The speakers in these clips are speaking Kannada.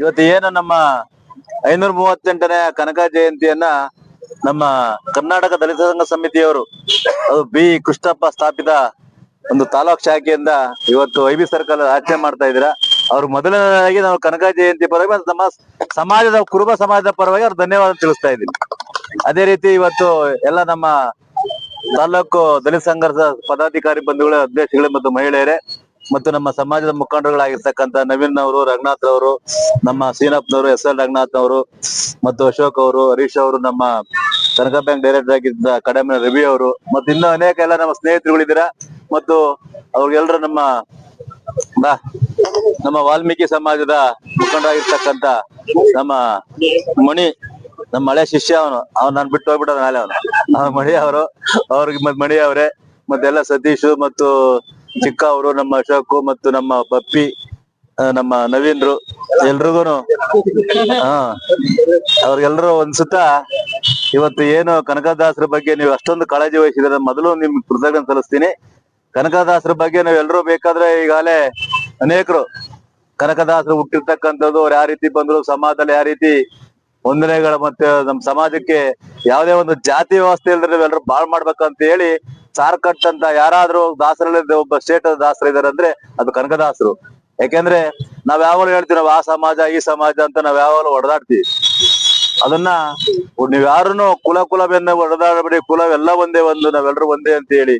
ಇವತ್ತು ಏನು ನಮ್ಮ ಐನೂರ ಮೂವತ್ತೆಂಟನೇ ಕನಕ ಜಯಂತಿಯನ್ನ ನಮ್ಮ ಕರ್ನಾಟಕ ದಲಿತ ಸಂಘ ಸಮಿತಿಯವರು, ಅದು ಬಿ ಕೃಷ್ಣಪ್ಪ ಸ್ಥಾಪಿತ ಒಂದು ತಾಲೂಕ್ ಶಾಖೆಯಿಂದ ಇವತ್ತು ಐ ಬಿ ಸರ್ಕಲ್ ಆಚರಣೆ ಮಾಡ್ತಾ ಇದ್ದೀರಾ. ಅವ್ರು ಮೊದಲನೇದಾಗಿ ನಾವು ಕನಕ ಜಯಂತಿ ಪರವಾಗಿ ನಮ್ಮ ಸಮಾಜದ, ಕುರುಬ ಸಮಾಜದ ಪರವಾಗಿ ಅವ್ರು ಧನ್ಯವಾದ ತಿಳಿಸ್ತಾ ಇದ್ದೀನಿ. ಅದೇ ರೀತಿ ಇವತ್ತು ಎಲ್ಲ ನಮ್ಮ ತಾಲೂಕು ದಲಿತ ಸಂಘರ್ಷ ಪದಾಧಿಕಾರಿ ಬಂಧುಗಳು ಅಧ್ಯಕ್ಷಗಳು ಮತ್ತು ಮಹಿಳೆಯರೇ ಮತ್ತು ನಮ್ಮ ಸಮಾಜದ ಮುಖಂಡರುಗಳಾಗಿರ್ತಕ್ಕಂಥ ನವೀನ್ ಅವರು ರಘುನಾಥ್ ಅವರು, ನಮ್ಮ ಸೀನಪ್ಪನವರು ಎಸ್ ಎಲ್ ರಘುನಾಥ್ ಅವರು ಮತ್ತು ಅಶೋಕ್ ಅವರು, ಹರೀಶ್ ಅವರು, ನಮ್ಮ ಕನಕ ಬ್ಯಾಂಕ್ ಡೈರೆಕ್ಟರ್ ಆಗಿದ್ದ ಕಡಮೆ ರವಿ ಅವರು ಮತ್ತು ಇನ್ನೂ ಅನೇಕ ಎಲ್ಲ ನಮ್ಮ ಸ್ನೇಹಿತರುಗಳಿದ್ದೀರಾ ಮತ್ತು ಅವ್ರಿಗೆಲ್ಲರೂ ನಮ್ಮ ನಮ್ಮ ವಾಲ್ಮೀಕಿ ಸಮಾಜದ ಮುಖಂಡರಾಗಿರ್ತಕ್ಕಂಥ ನಮ್ಮ ಮಣಿ, ನಮ್ಮ ಹಳೆ ಶಿಷ್ಯ ಅವನು, ಅವ್ನು ನಾನು ಬಿಟ್ಟು ಹೋಗ್ಬಿಟ್ಟ ನಾಳೆ ಅವನು. ಮಣಿ ಅವರು, ಅವ್ರಿಗೆ ಮಣಿ ಅವರೇ ಮತ್ತೆಲ್ಲ ಸತೀಶ್ ಮತ್ತು ಚಿಕ್ಕ ಅವರು ನಮ್ಮ ಅಶೋಕ್ ಮತ್ತು ನಮ್ಮ ಪಪ್ಪಿ ಆ, ನಮ್ಮ ನವೀನ್ರು ಎಲ್ರಿಗೂನು ಹಾ ಅವ್ರಿಗೆಲ್ರು ಒಂದ್ಸುತ್ತ ಇವತ್ತು ಏನು ಕನಕದಾಸರ ಬಗ್ಗೆ ನೀವು ಅಷ್ಟೊಂದು ಕಾಳಜಿ ವಹಿಸಿದ್ರೆ ಮೊದಲು ನಿಮ್ ಕೃತಜ್ಞತೆ ಸಲ್ಲಿಸ್ತೀನಿ. ಕನಕದಾಸರ ಬಗ್ಗೆ ನಾವ್ ಎಲ್ರೂ ಬೇಕಾದ್ರೆ ಈಗಾಗಲೇ ಅನೇಕರು ಕನಕದಾಸರು ಹುಟ್ಟಿರ್ತಕ್ಕಂಥದ್ದು ಅವ್ರು ಯಾವ ರೀತಿ ಬಂದ್ರು ಸಮಾಜದಲ್ಲಿ ಯಾವ ರೀತಿ ವಂದನೆಗಳು ಮತ್ತೆ ನಮ್ಮ ಸಮಾಜಕ್ಕೆ ಯಾವುದೇ ಒಂದು ಜಾತಿ ವ್ಯವಸ್ಥೆ ಇಲ್ದ್ರೆ ನೀವೆಲ್ಲರೂ ಬಾಳ್ ಮಾಡ್ಬೇಕಂತ ಹೇಳಿ ಸಾರ್ ಅಂತ ಯಾರಾದ್ರೂ ದಾಸರಲ್ಲಿ ಒಬ್ಬ ಸ್ಟೇಟ್ ದಾಸರ ಇದಾರೆ ಅದು ಕನಕದಾಸರು. ಯಾಕೆಂದ್ರೆ ನಾವ್ ಯಾವಾಗಲೂ ಹೇಳ್ತೀವಿ ನಾವು ಆ ಸಮಾಜ, ಈ ಸಮಾಜ ಅಂತ ನಾವ್ ಯಾವಾಗಲೂ ಹೊಡೆದಾಡ್ತೀವಿ ಅದನ್ನ ನೀವ್ ಯಾರನ್ನು ಕುಲ ಕುಲ ಬೆನ್ನ ಹೊಡೆದಾಡಬೇಡಿ ಕುಲವೆಲ್ಲ ಒಂದೇ ಒಂದು ನಾವೆಲ್ಲರೂ ಒಂದೇ ಅಂತ ಹೇಳಿ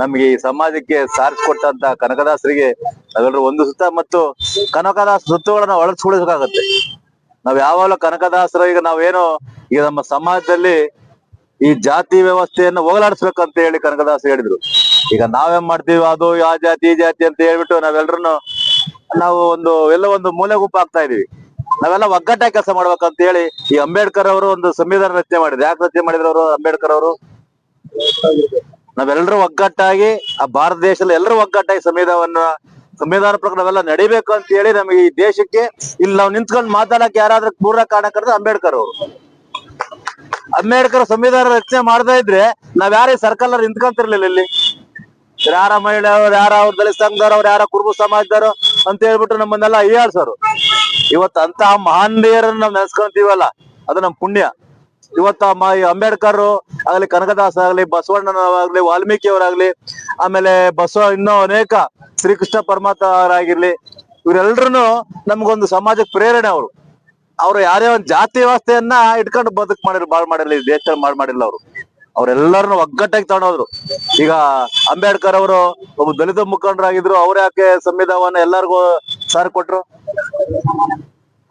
ನಮ್ಗೆ ಈ ಸಮಾಜಕ್ಕೆ ಸಾರಿಸಿಕೊಟ್ಟಂತ ಕನಕದಾಸರಿಗೆ ನಾವೆಲ್ಲರೂ ಒಂದು ಸುತ್ತ ಮತ್ತು ಕನಕದಾಸ ಸುತ್ತುಗಳನ್ನ ಒಳಸ್ಕೊಳಿಸಬೇಕಾಗತ್ತೆ ನಾವ್ ಯಾವಾಗಲೂ ಕನಕದಾಸರ, ಈಗ ನಾವೇನು ಈಗ ನಮ್ಮ ಸಮಾಜದಲ್ಲಿ ಈ ಜಾತಿ ವ್ಯವಸ್ಥೆಯನ್ನು ಹೋಗಲಾಡಿಸ್ಬೇಕಂತ ಹೇಳಿ ಕನಕದಾಸ ಹೇಳಿದ್ರು. ಈಗ ನಾವೇನ್ ಮಾಡ್ತೀವಿ? ಅದು ಆ ಜಾತಿ, ಈ ಜಾತಿ ಅಂತ ಹೇಳ್ಬಿಟ್ಟು ನಾವೆಲ್ಲರೂ ನಾವು ಒಂದು, ಎಲ್ಲ ಒಂದು ಮೂಲೆ ಗುಂಪು ಆಗ್ತಾ ಇದೀವಿ ನಾವೆಲ್ಲ ಒಗ್ಗಟ್ಟಾಗಿ ಕೆಲಸ ಮಾಡ್ಬೇಕಂತ ಹೇಳಿ ಈ ಅಂಬೇಡ್ಕರ್ ಅವರು ಒಂದು ಸಂವಿಧಾನ ರಚನೆ ಮಾಡಿದ್ರು. ಯಾಕೆ ರಚನೆ ಮಾಡಿದ್ರು ಅವರು ಅಂಬೇಡ್ಕರ್ ಅವರು? ನಾವೆಲ್ಲರೂ ಒಗ್ಗಟ್ಟಾಗಿ ಆ ಭಾರತ ದೇಶದಲ್ಲಿ ಎಲ್ಲರೂ ಒಗ್ಗಟ್ಟಾಗಿ ಸಂವಿಧಾನವನ್ನ, ಸಂವಿಧಾನ ಪ್ರಕಾರ ನಾವೆಲ್ಲ ನಡಿಬೇಕು ಅಂತ ಹೇಳಿ ನಮಗೆ ಈ ದೇಶಕ್ಕೆ ಇಲ್ಲಿ ನಾವು ನಿಂತ್ಕೊಂಡು ಮಾತಾಡಕ್ ಯಾರಾದ್ರೂ ಪೂರ್ಣ ಕಾರಣಕರ್ತ ಅಂಬೇಡ್ಕರ್ ಅವರು. ಅಂಬೇಡ್ಕರ್ ಸಂವಿಧಾನ ರಚನೆ ಮಾಡ್ತಾ ಇದ್ರೆ ನಾವ್ ಯಾರೇ ಸರ್ಕಲ್ ನಿಂತ್ಕೊಂತಿರ್ಲಿಲ್ಲ ಇಲ್ಲಿ. ಯಾರ ಮಹಿಳೆಯವರು ಯಾರ ಅವ್ರ ದಲಿತ ಸಂಘದವ್ರು ಯಾರ ಕುರುಬ ಸಮಾಜದವರು ಅಂತ ಹೇಳ್ಬಿಟ್ಟು ನಮ್ಮನ್ನೆಲ್ಲ ಅಯ್ಯಾಡ್ಸೋರು ಇವತ್ತು ಅಂತ ಮಹಾನ್ಯರನ್ನ ನಾವ್ ನೆನೆಸ್ಕೊಂತೀವಲ್ಲ, ಅದು ನಮ್ ಪುಣ್ಯ. ಇವತ್ತ ಅಂಬೇಡ್ಕರ್ ಆಗ್ಲಿ, ಕನಕದಾಸ ಆಗ್ಲಿ, ಬಸವಣ್ಣನವರಾಗ್ಲಿ ವಾಲ್ಮೀಕಿ ಅವರಾಗ್ಲಿ ಆಮೇಲೆ ಬಸವ ಇನ್ನೂ ಅನೇಕ ಶ್ರೀಕೃಷ್ಣ ಪರಮಾತ್ಮ ಅವರಾಗಿರ್ಲಿ ಇವರೆಲ್ರು ನಮ್ಗೊಂದು ಸಮಾಜಕ್ಕೆ ಪ್ರೇರಣೆ ಅವರು. ಅವ್ರು ಯಾರೇ ಒಂದ್ ಜಾತಿ ವ್ಯವಸ್ಥೆಯನ್ನ ಇಟ್ಕೊಂಡು ಬದುಕ್ ಮಾಡಿದ್ರು, ಬಾಳ್ ಮಾಡಿರ್ಲಿ ಈ ದೇಶದಲ್ಲಿ ಮಾಡ್ ಮಾಡಿಲ್ಲ ಅವರು. ಅವ್ರೆಲ್ಲರನ್ನು ಒಗ್ಗಟ್ಟಾಗಿ ತಗೊಂಡೋದ್ರು. ಈಗ ಅಂಬೇಡ್ಕರ್ ಅವರು ಒಬ್ಬ ದಲಿತ ಮುಖಂಡರಾಗಿದ್ರು, ಅವ್ರ ಯಾಕೆ ಸಂವಿಧಾನವನ್ನ ಎಲ್ಲರಿಗೂ ಸಾರ್ ಕೊಟ್ರು?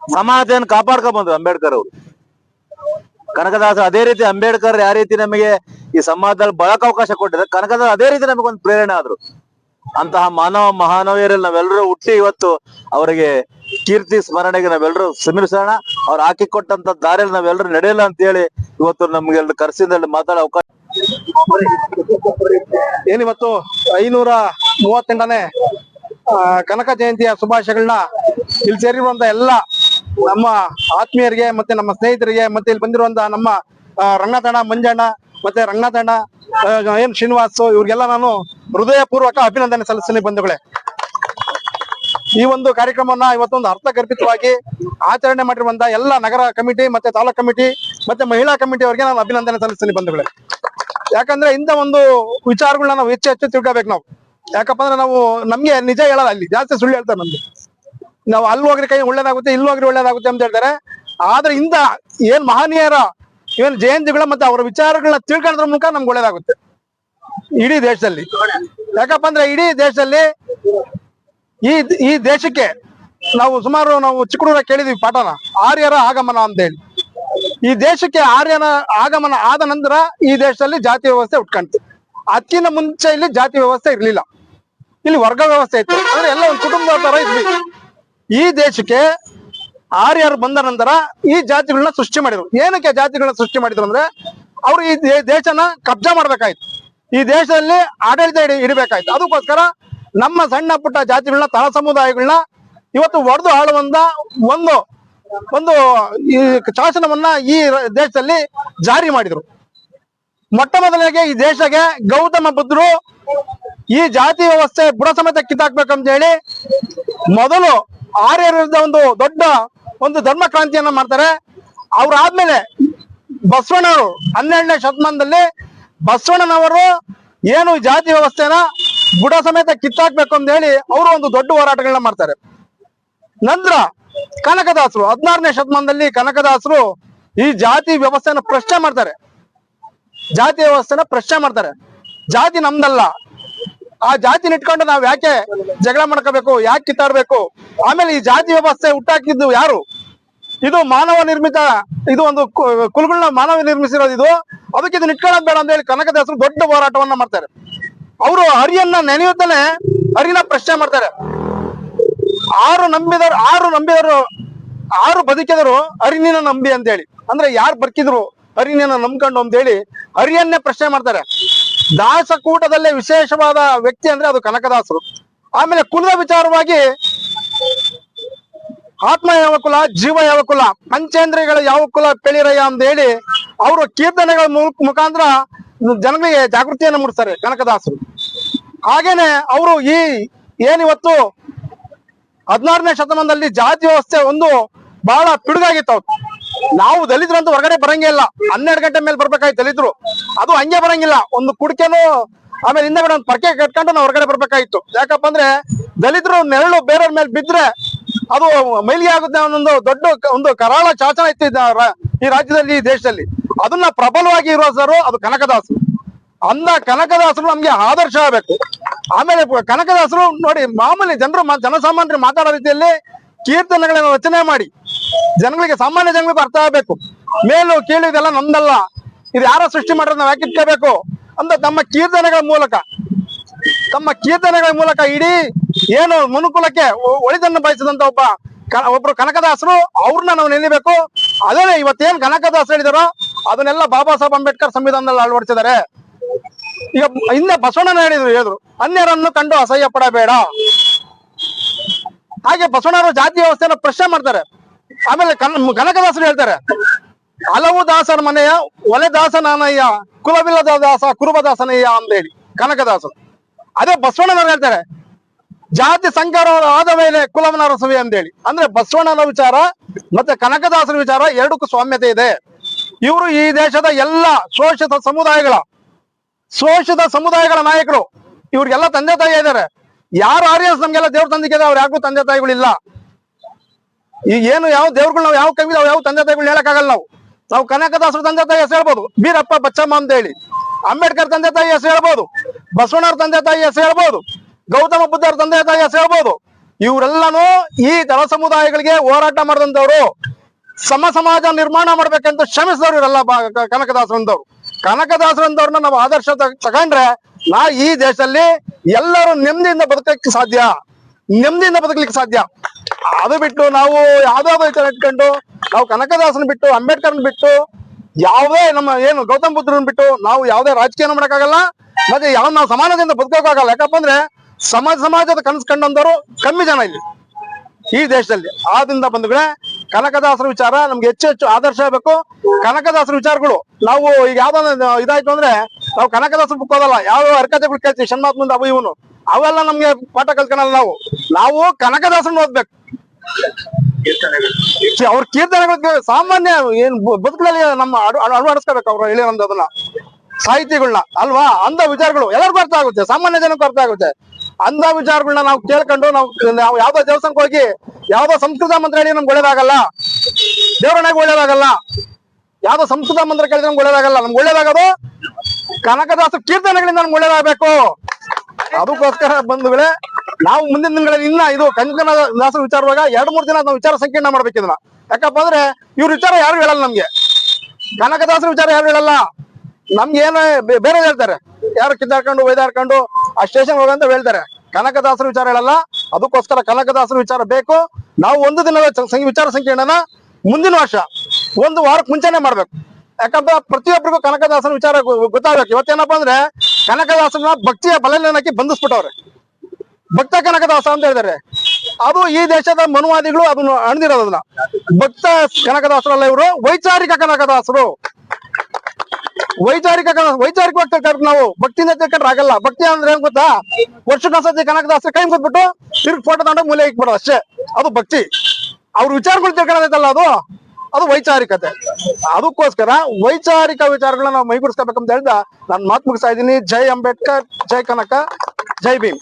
ಸಮಾನತೆಯನ್ನು ಕಾಪಾಡ್ಕೊಂಡ್ ಬಂದ್ರು ಅಂಬೇಡ್ಕರ್ ಅವರು. ಕನಕದಾಸ ಅದೇ ರೀತಿ ಅಂಬೇಡ್ಕರ್ ಯಾವ ರೀತಿ ನಮಗೆ ಈ ಸಮಾಜದಲ್ಲಿ ಬಳಕ ಅವಕಾಶ ಕೊಟ್ಟಿದೆ, ಕನಕದಾಸ ಅದೇ ರೀತಿ ನಮಗೊಂದು ಪ್ರೇರಣೆ ಆದ್ರು. ಅಂತಹ ಮಾನವ ಮಹಾನವೀಯರಲ್ಲಿ ನಾವೆಲ್ಲರೂ ಹುಟ್ಟಿ ಇವತ್ತು ಅವರಿಗೆ ಕೀರ್ತಿ ಸ್ಮರಣೆಗೆ ನಾವೆಲ್ಲರೂ ಸಮಿರಿಸೋಣ ಅವ್ರು ಹಾಕಿಕೊಟ್ಟಂತ ದಾರಿಯಲ್ಲಿ ನಾವೆಲ್ಲರೂ ನಡೆಯಲ್ಲ ಅಂತ ಹೇಳಿ ಇವತ್ತು ನಮ್ಗೆ ಕರ್ಸಿದಲ್ಲಿ ಮಾತಾಡೋ ಅವಕಾಶ ಏನಿವತ್ತು? ಐನೂರ ಮೂವತ್ತೆಂಟನೇ ಕನಕ ಜಯಂತಿಯ ಶುಭಾಶಯಗಳನ್ನ ಇಲ್ಲಿ ಸೇರಿರುವಂತ ಎಲ್ಲ ನಮ್ಮ ಆತ್ಮೀಯರಿಗೆ ಮತ್ತೆ ನಮ್ಮ ಸ್ನೇಹಿತರಿಗೆ ಮತ್ತೆ ಇಲ್ಲಿ ಬಂದಿರುವಂತ ನಮ್ಮ ರಂಗನಾಥಣ್ಣ, ಮಂಜಣ್ಣ, ಮತ್ತೆ ರಂಗನಾಥಣ್ಣ ಏನ್ ಶ್ರೀನಿವಾಸ್, ಇವ್ರಿಗೆಲ್ಲ ನಾನು ಹೃದಯಪೂರ್ವಕ ಅಭಿನಂದನೆ ಸಲ್ಲಿಸಲಿ ಬಂಧುಗಳೇ. ಈ ಒಂದು ಕಾರ್ಯಕ್ರಮವನ್ನ ಇವತ್ತೊಂದು ಅರ್ಥಗರ್ಭಿತವಾಗಿ ಆಚರಣೆ ಮಾಡಿರುವಂತ ಎಲ್ಲ ನಗರ ಕಮಿಟಿ, ಮತ್ತೆ ತಾಲೂಕ್ ಕಮಿಟಿ, ಮತ್ತೆ ಮಹಿಳಾ ಕಮಿಟಿ ಅವರಿಗೆ ನಾನು ಅಭಿನಂದನೆ ಸಲ್ಲಿಸ್ತೀನಿ ಬಂಧುಗಳೇ. ಯಾಕಂದ್ರೆ ಇಂಥ ಒಂದು ವಿಚಾರಗಳನ್ನ ನಾವು ಹೆಚ್ಚು ಹೆಚ್ಚು ತಿಳ್ಕೋಬೇಕು ನಾವು. ಯಾಕಪ್ಪ ಅಂದ್ರೆ ನಾವು ನಮ್ಗೆ ನಿಜ ಹೇಳಲ್ಲ, ಅಲ್ಲಿ ಜಾಸ್ತಿ ಸುಳ್ಳು ಹೇಳ್ತಾರೆ ನಮ್ಗೆ. ನಾವು ಅಲ್ಲಿ ಹೋಗ್ರಿ ಕೈ ಒಳ್ಳೇದಾಗುತ್ತೆ, ಇಲ್ಲಿ ಹೋಗ್ರಿ ಒಳ್ಳೇದಾಗುತ್ತೆ ಅಂತ ಹೇಳ್ತಾರೆ. ಆದ್ರೆ ಇಂದ ಏನ್ ಮಹನೀಯರ ಏನ್ ಜಯಂತಿಗಳ ಮತ್ತೆ ಅವರ ವಿಚಾರಗಳನ್ನ ತಿಳ್ಕೊಳ್ಳೋದ್ರ ಮೂಲಕ ನಮ್ಗೆ ಒಳ್ಳೇದಾಗುತ್ತೆ. ಇಡೀ ದೇಶದಲ್ಲಿ. ಯಾಕಪ್ಪ ಅಂದ್ರೆ ಇಡೀ ದೇಶದಲ್ಲಿ ಈ ಈ ದೇಶಕ್ಕೆ ನಾವು ಸುಮಾರು ನಾವು ಚಿಕ್ಕಡೂರ ಕೇಳಿದೀವಿ ಪಾಠನ. ಆರ್ಯರ ಆಗಮನ ಅಂತ ಹೇಳಿ ಈ ದೇಶಕ್ಕೆ ಆರ್ಯನ ಆಗಮನ ಆದ ನಂತರ ಈ ದೇಶದಲ್ಲಿ ಜಾತಿ ವ್ಯವಸ್ಥೆ ಉಟ್ಕೊಂತು. ಅದಕ್ಕಿಂತ ಮುಂಚೆ ಇಲ್ಲಿ ಜಾತಿ ವ್ಯವಸ್ಥೆ ಇರ್ಲಿಲ್ಲ. ಇಲ್ಲಿ ವರ್ಗ ವ್ಯವಸ್ಥೆ ಇತ್ತು. ಅಂದ್ರೆ ಎಲ್ಲ ಒಂದು ಕುಟುಂಬದ ತರ ಇದ್ವಿ. ಈ ದೇಶಕ್ಕೆ ಆರ್ಯರು ಬಂದ ನಂತರ ಈ ಜಾತಿಗಳನ್ನ ಸೃಷ್ಟಿ ಮಾಡಿದ್ರು. ಏನಕ್ಕೆ ಜಾತಿಗಳನ್ನ ಸೃಷ್ಟಿ ಮಾಡಿದ್ರು ಅಂದ್ರೆ ಅವ್ರು ಈ ದೇಶನ ಕಬ್ಜಾ ಮಾಡ್ಬೇಕಾಯ್ತು. ಈ ದೇಶದಲ್ಲಿ ಆಡಳಿತ ಇಡಬೇಕಾಯ್ತು. ಅದಕ್ಕೋಸ್ಕರ ನಮ್ಮ ಸಣ್ಣ ಪುಟ್ಟ ಜಾತಿಗಳನ್ನ, ತಳ ಸಮುದಾಯಗಳನ್ನ ಇವತ್ತು ಒಡೆದು ಆಳುವಂತ ಒಂದು ಒಂದು ಈ ಶಾಸನವನ್ನ ಈ ದೇಶದಲ್ಲಿ ಜಾರಿ ಮಾಡಿದ್ರು. ಮೊಟ್ಟ ಮೊದಲಿಗೆ ಈ ದೇಶಕ್ಕೆ ಗೌತಮ ಬುದ್ಧರು ಈ ಜಾತಿ ವ್ಯವಸ್ಥೆ ಬುಡ ಸಮೇತ ಕಿತ್ತಾಕ್ಬೇಕಂತ ಹೇಳಿ ಮೊದಲು ಆರ್ಯರ ಒಂದು ದೊಡ್ಡ ಒಂದು ಧರ್ಮ ಕ್ರಾಂತಿಯನ್ನ ಮಾಡ್ತಾರೆ. ಅವ್ರಾದ್ಮೇಲೆ ಬಸವಣ್ಣವರು ಹನ್ನೆರಡನೇ ಶತಮಾನದಲ್ಲಿ ಬಸವಣ್ಣನವರು ಏನು ಜಾತಿ ವ್ಯವಸ್ಥೆನ ಬುಡ ಸಮೇತ ಕಿತ್ತಾಕ್ಬೇಕು ಅಂತ ಹೇಳಿ ಅವರು ಒಂದು ದೊಡ್ಡ ಹೋರಾಟಗಳನ್ನ ಮಾಡ್ತಾರೆ. ನಂತರ ಕನಕದಾಸರು, ಹದಿನಾರನೇ ಶತಮಾನದಲ್ಲಿ ಕನಕದಾಸರು ಈ ಜಾತಿ ವ್ಯವಸ್ಥೆನ ಪ್ರಶ್ನೆ ಮಾಡ್ತಾರೆ. ಜಾತಿ ವ್ಯವಸ್ಥೆನ ಪ್ರಶ್ನೆ ಮಾಡ್ತಾರೆ. ಜಾತಿ ನಮ್ದಲ್ಲ. ಆ ಜಾತಿ ಇಟ್ಕೊಂಡು ನಾವ್ ಯಾಕೆ ಜಗಳ ಮಾಡ್ಕೋಬೇಕು, ಯಾಕೆ ಕಿತ್ತಾಡ್ಬೇಕು? ಆಮೇಲೆ ಈ ಜಾತಿ ವ್ಯವಸ್ಥೆ ಹುಟ್ಟಾಕಿದ್ದು ಯಾರು? ಇದು ಮಾನವ ನಿರ್ಮಿತ, ಇದು ಒಂದು ಕುಲಗಳನ್ನ ಮಾನವ ನಿರ್ಮಿಸಿರೋದು ಇದು. ಅದಕ್ಕೆ ಇದು ಇಟ್ಕೊಳ್ಳೋದು ಬೇಡ ಅಂತ ಹೇಳಿ ಕನಕದಾಸರು ದೊಡ್ಡ ಹೋರಾಟವನ್ನ ಮಾಡ್ತಾರೆ. ಅವರು ಹರಿಯನ್ನ ನೆನೆಯುತ್ತಾನೆ ಹರಿನ ಪ್ರಶ್ನೆ ಮಾಡ್ತಾರೆ. ಆರು ನಂಬಿದವರು ಆರು ನಂಬಿದವರು, ಆರು ಬದುಕಿದರು ಹರಿನಿನ ನಂಬಿ ಅಂತ ಹೇಳಿ ಅಂದ್ರೆ ಯಾರು ಬರ್ಕಿದ್ರು ಹರಿನಿನ ನಂಬ್ಕೊಂಡು ಅಂತ ಹೇಳಿ ಹರಿಯನ್ನೇ ಪ್ರಶ್ನೆ ಮಾಡ್ತಾರೆ. ದಾಸಕೂಟದಲ್ಲೇ ವಿಶೇಷವಾದ ವ್ಯಕ್ತಿ ಅಂದ್ರೆ ಅದು ಕನಕದಾಸರು. ಆಮೇಲೆ ಕುಲದ ವಿಚಾರವಾಗಿ ಆತ್ಮ ಯಾವ ಕುಲ, ಜೀವ ಯಾವ ಕುಲ, ಪಂಚೇಂದ್ರಿಯಗಳ ಯಾವ ಕುಲ, ಪೆಳಿರಯ್ಯ ಅಂತ ಹೇಳಿ ಅವರು ಕೀರ್ತನೆಗಳ ಮುಖಾಂತರ ಜನಗಳಿಗೆ ಜಾಗೃತಿಯನ್ನು ಮೂಡಿಸ್ತಾರೆ ಕನಕದಾಸರು. ಹಾಗೇನೆ ಅವರು ಈ ಏನಿವತ್ತು ಹದಿನಾರನೇ ಶತಮಾನದಲ್ಲಿ ಜಾತಿ ವ್ಯವಸ್ಥೆ ಒಂದು ಬಹಳ ಪಿಡುಗಾಗಿತ್ತು ನಾವು ದಲಿತರು ಅಂತ ಹೊರಗಡೆ ಬರಂಗೇ ಇಲ್ಲ. ಹನ್ನೆರಡು ಗಂಟೆ ಮೇಲೆ ಬರ್ಬೇಕಾಯ್ತು ದಲಿತರು. ಅದು ಹಂಗೆ ಬರಂಗಿಲ್ಲ. ಒಂದು ಕುಡಿಕೆನೂ ಆಮೇಲೆ ಹಿಂದೆಗಡೆ ಒಂದು ಪರ್ಕೆ ಕಟ್ಕೊಂಡು ನಾವು ಹೊರಗಡೆ ಬರ್ಬೇಕಾಗಿತ್ತು ಯಾಕಪ್ಪ ಅಂದ್ರೆ ದಲಿತರು ನೆರಳು ಬೇರೆಯವ್ರ ಮೇಲೆ ಬಿದ್ರೆ ಅದು ಮೈಲಿಗೆ ಆಗುತ್ತೆ ಅನ್ನೋ ಒಂದು ದೊಡ್ಡ ಒಂದು ಕರಾಳ ಶಾಸನ ಇತ್ತು ಈ ರಾಜ್ಯದಲ್ಲಿ, ಈ ದೇಶದಲ್ಲಿ. ಅದನ್ನ ಪ್ರಬಲವಾಗಿ ಇರೋಸರು ಅದು ಕನಕದಾಸರು. ಅಂದ ಕನಕದಾಸರು ನಮ್ಗೆ ಆದರ್ಶ ಆಗಬೇಕು. ಆಮೇಲೆ ಕನಕದಾಸರು ನೋಡಿ ಮಾಮೂಲಿ ಜನರು ಜನಸಾಮಾನ್ಯರು ಮಾತಾಡೋ ರೀತಿಯಲ್ಲಿ ಕೀರ್ತನೆಗಳನ್ನ ರಚನೆ ಮಾಡಿ ಜನಗಳಿಗೆ ಸಾಮಾನ್ಯ ಜನಗಳಿಗೆ ಅರ್ಥ ಆಗಬೇಕು. ಮೇಲು, ಕೀಳು ಇದೆಲ್ಲ ನಮ್ದಲ್ಲ. ಇದು ಯಾರ ಸೃಷ್ಟಿ ಮಾಡೋದು ನಾವು ಯಾಕೆ ಇಟ್ಕೋಬೇಕು? ಅಂತ ತಮ್ಮ ಕೀರ್ತನೆಗಳ ಮೂಲಕ. ತಮ್ಮ ಕೀರ್ತನೆಗಳ ಮೂಲಕ ಇಡೀ ಏನು ಮನುಕುಲಕ್ಕೆ ಒಳಿತನ್ನು ಬಯಸಿದಂತ ಒಬ್ಬ ಒಬ್ರು ಕನಕದಾಸರು, ಅವ್ರನ್ನ ನಾವು ನೆನೆಬೇಕು. ಅದೇ ಇವತ್ತೇನ್ ಕನಕದಾಸರು ಹೇಳಿದಾರೋ ಅದನ್ನೆಲ್ಲ ಬಾಬಾ ಸಾಹೇಬ್ ಅಂಬೇಡ್ಕರ್ ಸಂವಿಧಾನದಲ್ಲಿ ಅಳವಡಿಸಿದ್ದಾರೆ. ಈಗ ಹಿಂದೆ ಬಸವಣ್ಣನ ಹೇಳಿದ್ರು ಹೇಳಿದ್ರು, ಅನ್ಯರನ್ನು ಕಂಡು ಅಸಹ್ಯ ಪಡಬೇಡ ಹಾಗೆ ಬಸವಣ್ಣರು ಜಾತಿ ವ್ಯವಸ್ಥೆನ ಪ್ರಶ್ನೆ ಮಾಡ್ತಾರೆ. ಆಮೇಲೆ ಕನ್ ಕನಕದಾಸರು ಹೇಳ್ತಾರೆ, ಹಲವು ದಾಸರ ಮನೆಯ, ಒಲೆ ದಾಸನಾನಯ್ಯ, ಕುಲವಿಲ್ಲದ ದಾಸ, ಕುರುಬದಾಸನಯ್ಯ ಅಂತ ಹೇಳಿ ಕನಕದಾಸರು ಅದೇ ಬಸವಣ್ಣನವ್ರು ಹೇಳ್ತಾರೆ, ಜಾತಿ ಸಂಕಾರ ಆದ ಮೇಲೆ ಕುಲವನ ಅಂತ ಹೇಳಿ ಅಂದ್ರೆ ಬಸವಣ್ಣನ ವಿಚಾರ ಮತ್ತೆ ಕನಕದಾಸರ ವಿಚಾರ ಎರಡಕ್ಕೂ ಸ್ವಾಮ್ಯತೆ ಇದೆ. ಇವರು ಈ ದೇಶದ ಎಲ್ಲ ಶೋಷಿತ ಸಮುದಾಯಗಳ ಶೋಷಿತ ಸಮುದಾಯಗಳ ನಾಯಕರು. ಇವ್ರಿಗೆಲ್ಲ ತಂದೆ ತಾಯಿ ಇದ್ದಾರೆ. ಯಾರು ಆರ್ಯನ್ಸ್ ನಮ್ಗೆಲ್ಲ ದೇವ್ರ ತಂದಿಗೆ ಅವ್ರು ಯಾಕೂ ತಂದೆ ತಾಯಿಗಳಿಲ್ಲ. ಈಗ ಏನು ಯಾವ ದೇವ್ರುಗಳು ನಾವು ಯಾವ ಕವಿ ಯಾವ ತಂದೆ ತಾಯಿಗಳು ಹೇಳಕ್ಕಾಗಲ್ಲ ನಾವು. ನಾವು ಕನಕದಾಸರ ತಂದೆ ತಾಯಿ ಹೆಸರು ಹೇಳ್ಬೋದು. ಬೀರಪ್ಪ ಬಚ್ಚಮ್ಮ ಅಂತ ಹೇಳಿ. ಅಂಬೇಡ್ಕರ್ ತಂದೆ ತಾಯಿ ಹೆಸರು ಹೇಳ್ಬೋದು. ಬಸವಣ್ಣವ್ರ ತಂದೆ ತಾಯಿ ಹೆಸರು ಹೇಳ್ಬೋದು. ಗೌತಮ ಬುದ್ಧರ ತಂದೆ ತಾಯಿ ಹೆಸರು ಹೇಳ್ಬೋದು. ಇವರೆಲ್ಲಾನು ಈ ಜನ ಸಮುದಾಯಗಳಿಗೆ ಹೋರಾಟ ಮಾಡಿದಂತವ್ರು ಸಮ ಸಮಾಜ ನಿರ್ಮಾಣ ಮಾಡ್ಬೇಕಂತ ಶ್ರಮಿಸಿದವ್ರು ಇರಲ್ಲ ಕನಕದಾಸರಂದವ್ರು. ಕನಕದಾಸರಂದವ್ರನ್ನ ನಾವು ಆದರ್ಶ ತಗ್- ತಗೊಂಡ್ರೆ ನಾ ಈ ದೇಶದಲ್ಲಿ ಎಲ್ಲರೂ ನೆಮ್ಮದಿಯಿಂದ ಬದುಕಕ್ಕೆ ಸಾಧ್ಯ. ನೆಮ್ಮದಿಯಿಂದ ಬದುಕಲಿಕ್ಕೆ ಸಾಧ್ಯ. ಅದು ಬಿಟ್ಟು ನಾವು ಯಾವ್ದಾವ್ದು ವಿಚಾರ ಇಟ್ಕೊಂಡು ನಾವು ಕನಕದಾಸನ ಬಿಟ್ಟು, ಅಂಬೇಡ್ಕರ್ನ ಬಿಟ್ಟು, ಯಾವುದೇ ನಮ್ಮ ಏನು ಗೌತಮ್ ಬುದ್ಧರನ್ನ ಬಿಟ್ಟು ನಾವು ಯಾವುದೇ ರಾಜಕೀಯ ಮಾಡಕ್ಕಾಗಲ್ಲ. ಮತ್ತೆ ಯಾವ ನಾವು ಸಮಾನದಿಂದ ಬದುಕೋಕ್ಕಾಗಲ್ಲ. ಯಾಕಪ್ಪಂದ್ರೆ ಸಮಾಜ ಸಮಾಜದ ಕನಸು ಕಂಡಂದವರು ಕಮ್ಮಿ ಜನ ಇಲ್ಲಿ. ಈ ದೇಶದಲ್ಲಿ. ಆದ್ರಿಂದ ಬಂಧುಗಳೇ ಕನಕದಾಸರ ವಿಚಾರ ನಮ್ಗೆ ಹೆಚ್ಚು ಹೆಚ್ಚು ಆದರ್ಶ ಬೇಕು ಕನಕದಾಸರ ವಿಚಾರಗಳು. ನಾವು ಈಗ ಯಾವ್ದೊಂದು ಇದಾಯ್ತು ಅಂದ್ರೆ ನಾವು ಕನಕದಾಸರ ಬುಕ್ ಓದಲ್ಲ ಯಾವ ಹರಕತೆಗಳು ಕೇಳ್ತೀವಿ ಷಣ್ಮಾತ್ಮಂದ ಅವು ಇವನು. ಅವೆಲ್ಲ ನಮ್ಗೆ ಪಾಠ ಕಲ್ತ್ಕೊಳಲ್ಲ ನಾವು. ನಾವು ಕನಕದಾಸರನ್ನ ಓದ್ಬೇಕು. ಅವ್ರ ಕೀರ್ತನೆಗಳಿಗೆ ಸಾಮಾನ್ಯ ಏನ್ ಬದುಕಲ್ಲಿ ನಮ್ಮ ಅಳವಡಿಸ್ಕೋಬೇಕು ಅವ್ರು ಅದನ್ನ. ಸಾಹಿತಿಗಳನ್ನ ಅಲ್ವಾ? ಅಂದ ವಿಚಾರಗಳು ಎಲ್ಲರಿಗೂ ಅರ್ಥ ಆಗುತ್ತೆ. ಸಾಮಾನ್ಯ ಜನಕ್ಕೂ ಅರ್ಥ ಆಗುತ್ತೆ. ಅಂದ ವಿಚಾರಗಳನ್ನ ನಾವು ಕೇಳ್ಕೊಂಡು ನಾವು ನಾವು ಯಾವ್ದೋ ದೇವಸ್ಥಾನಕ್ಕೆ ಹೋಗಿ ಯಾವ್ದೋ ಸಂಸ್ಕೃತ ಮಂತ್ರ ಹೇಳಿ ನಮ್ಗೆ ಒಳ್ಳೇದಾಗಲ್ಲ? ದೇವರನಾಗ ಒಳ್ಳೇದಾಗಲ್ಲ? ಯಾವ್ದೋ ಸಂಸ್ಕೃತ ಮಂತ್ರ ಕೇಳಿದ್ರೆ ನಮ್ಗೆ ಒಳ್ಳೇದಾಗಲ್ಲ? ನಮ್ಗೆ ಒಳ್ಳೇದಾಗೋದು ಕನಕದಾಸ ಕೀರ್ತನೆಗಳಿಂದ ನಮ್ಗೆ ಒಳ್ಳೇದಾಗಬೇಕು. ಅದಕ್ಕೋಸ್ಕರ ಬಂಧುಗಳೇ, ನಾವು ಮುಂದಿನ ದಿನಗಳಲ್ಲಿ ಇನ್ನ ಇದು ಕಂಕನ ದಾಸರ ವಿಚಾರವಾಗ ಎರಡ್ ಮೂರ್ ದಿನ ನಾವು ವಿಚಾರ ಸಂಕೀರ್ಣ ಮಾಡ್ಬೇಕು ಇದನ್ನ. ಯಾಕಪ್ಪ ಅಂದ್ರೆ ಇವ್ರ ವಿಚಾರ ಯಾರು ಹೇಳಲ್ಲ ನಮ್ಗೆ. ಕನಕದಾಸರ ವಿಚಾರ ಯಾರು ಹೇಳಲ್ಲ? ನಮ್ಗೆ ಏನು ಬೇರೆ ಹೇಳ್ತಾರೆ. ಯಾರು ಕಿತ್ತಾಡ್ಕೊಂಡು, ಒಯ್ದಾಡ್ಕೊಂಡು ಆ ಸ್ಟೇಷನ್ ಹೋಗಂತ ಹೇಳ್ತಾರೆ. ಕನಕದಾಸರ ವಿಚಾರ ಹೇಳಲ್ಲ. ಅದಕ್ಕೋಸ್ಕರ ಕನಕದಾಸರ ವಿಚಾರ ಬೇಕು. ನಾವು ಒಂದು ದಿನದ ವಿಚಾರ ಸಂಕಿರಣನ ಮುಂದಿನ ವರ್ಷ, ಒಂದು ವಾರಕ್ಕೆ ಮುಂಚೆನೆ ಮಾಡ್ಬೇಕು. ಯಾಕಂದ್ರೆ ಪ್ರತಿಯೊಬ್ಬರಿಗೂ ಕನಕದಾಸನ ವಿಚಾರ ಗೊತ್ತಾಗ್ಬೇಕು. ಇವತ್ತೇನಪ್ಪ ಅಂದ್ರೆ ಕನಕದಾಸನ ಭಕ್ತಿಯ ಬಲನೇನಕ್ಕೆ ಬಂಧಿಸ್ಬಿಟ್ಟವ್ರೆ. ಭಕ್ತ ಕನಕದಾಸ ಅಂತ ಹೇಳಿದ್ದಾರೆ. ಅದು ಈ ದೇಶದ ಮನುವಾದಿಗಳು ಅದನ್ನು ಅಣದಿರೋದನ್ನ ಭಕ್ತ ಕನಕದಾಸರಲ್ಲ ಇವರು. ವೈಚಾರಿಕ ಕನಕದಾಸರು. ವೈಚಾರಿಕ ವೈಚಾರಿಕವಾಗಿ ತಿಳ್ಕೊಂಡ್ರೆ ನಾವು ಭಕ್ತಿಯಿಂದ ತಿಳ್ಕೊಂಡ್ರೆ ಆಗಲ್ಲ. ಭಕ್ತಿ ಅಂದ್ರೆ ಏನ್ ಗೊತ್ತಾ? ವರ್ಷಕ್ಕೊಂದ್ಸತಿ ಅಷ್ಟೇ ಕೈ ಕೊಟ್ಬಿಟ್ಟು ತಿರ್ಗಿ ಫೋಟೋ ತಗೊಂಡು ಮೂಲೆ ಇಕ್ಬಿಡೋದು ಅಷ್ಟೇ. ಅದು ಭಕ್ತಿ. ಅವ್ರ ವಿಚಾರಗಳು ತಿಳ್ಕೊಳ್ಳೋದೈತಲ್ಲ ಅದು? ಅದು ವೈಚಾರಿಕತೆ. ಅದಕ್ಕೋಸ್ಕರ ವೈಚಾರಿಕ ವಿಚಾರಗಳನ್ನ ನಾವು ಮೈಗೂಡಿಸ್ಕೋಬೇಕಂತ ಹೇಳಿದ ನಾನು ಮಾತು ಮುಗಿಸ್ತಾ ಇದ್ದೀನಿ. ಜೈ ಅಂಬೇಡ್ಕರ್, ಜೈ ಕನಕ, ಜೈ ಭೀಮ್.